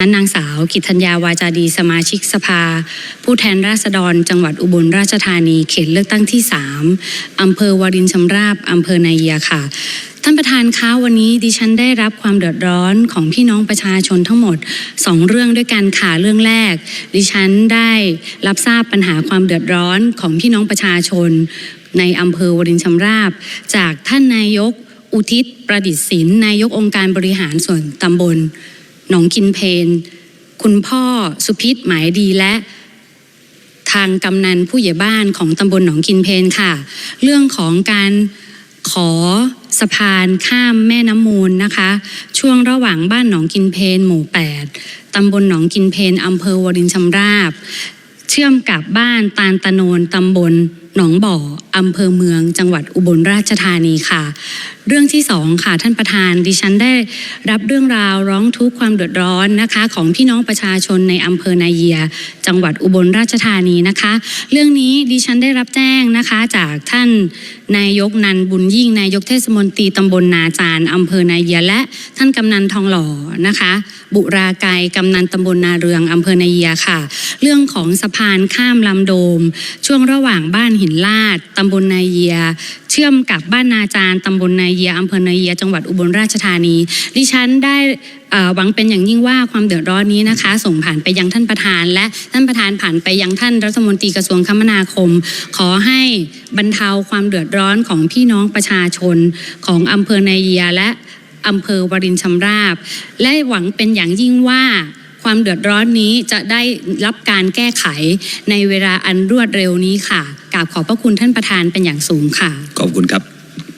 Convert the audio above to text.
นางสาวกิตธัญญาวาจาดีสมาชิกสภา ผู้แทนราษฎร จังหวัดอุบลราชธานีเขตเลือกตั้งที่ 3 อำเภอวารินชำราบ อำเภอนาเยียค่ะ ท่านประธานคะวันนี้ดิฉันได้รับความเดือดร้อนของพี่น้องประชาชนทั้งหมด 2 เรื่องด้วยกันค่ะเรื่องแรก ดิฉันได้รับทราบปัญหาความเดือดร้อนของพี่น้องประชาชน ในอำเภอวารินชำราบ จากท่านนายก อุทิศประดิษฐ์ศิลป์นายกองค์การบริหารส่วนตำบล หนองกินเพน คุณพ่อสุพิษหมายดีและทางกำนันผู้ใหญ่บ้านของตำบลหนองกินเพนค่ะ เรื่องของการขอสะพานข้ามแม่น้ำมูลนะคะ ช่วงระหว่างบ้านหนองกินเพนหมู่ 8ตำบลหนองกินเพนอำเภอวรินชำราบ เชื่อมกับบ้านตาลตะโนนตำบลหนองบ่ออำเภอเมือง จังหวัดอุบลราชธานีค่ะ เรื่องที่สองค่ะท่านประธานดิฉันได้รับเรื่องราวร้องทุกข์ความเดือดร้อนนะคะ ของพี่น้องประชาชนในอำเภอนาเยีย จังหวัดอุบลราชธานีนะคะ เรื่องนี้ดิฉันได้รับแจ้งนะคะจากท่านนายกนันบุญยิ่งนายกเทศมนตรีตำบลนาจารอำเภอนาเยียและท่านกำนันทองหล่อนะคะ บุราไกรกำนันตำบลนาเรืองอำเภอนาเยียค่ะ เรื่องของสะพานข้ามลำโดม ช่วงระหว่างบ้านหินลาดตำบลนาเยีย เชื่อมกับบ้านนาจารตำบลนาเยียอำเภอนาเยีย จังหวัดอุบลราชธานี ดิฉันได้หวังเป็นอย่างยิ่งว่าความเดือดร้อนนี้นะคะ ส่งผ่านไปยังท่านประธาน และท่านประธานผ่านไปยังท่านรัฐมนตรีกระทรวงคมนาคม ขอให้บรรเทาความเดือดร้อนของพี่น้องประชาชนของอำเภอนาเยียและอำเภอวรินชำราบ และหวังเป็นอย่างยิ่งว่า ความเดือดร้อนนี้จะได้รับการแก้ไขในเวลาอันรวดเร็วนี้ค่ะกราบขอบพระคุณท่านประธานเป็นอย่างสูงค่ะ ขอบคุณครับ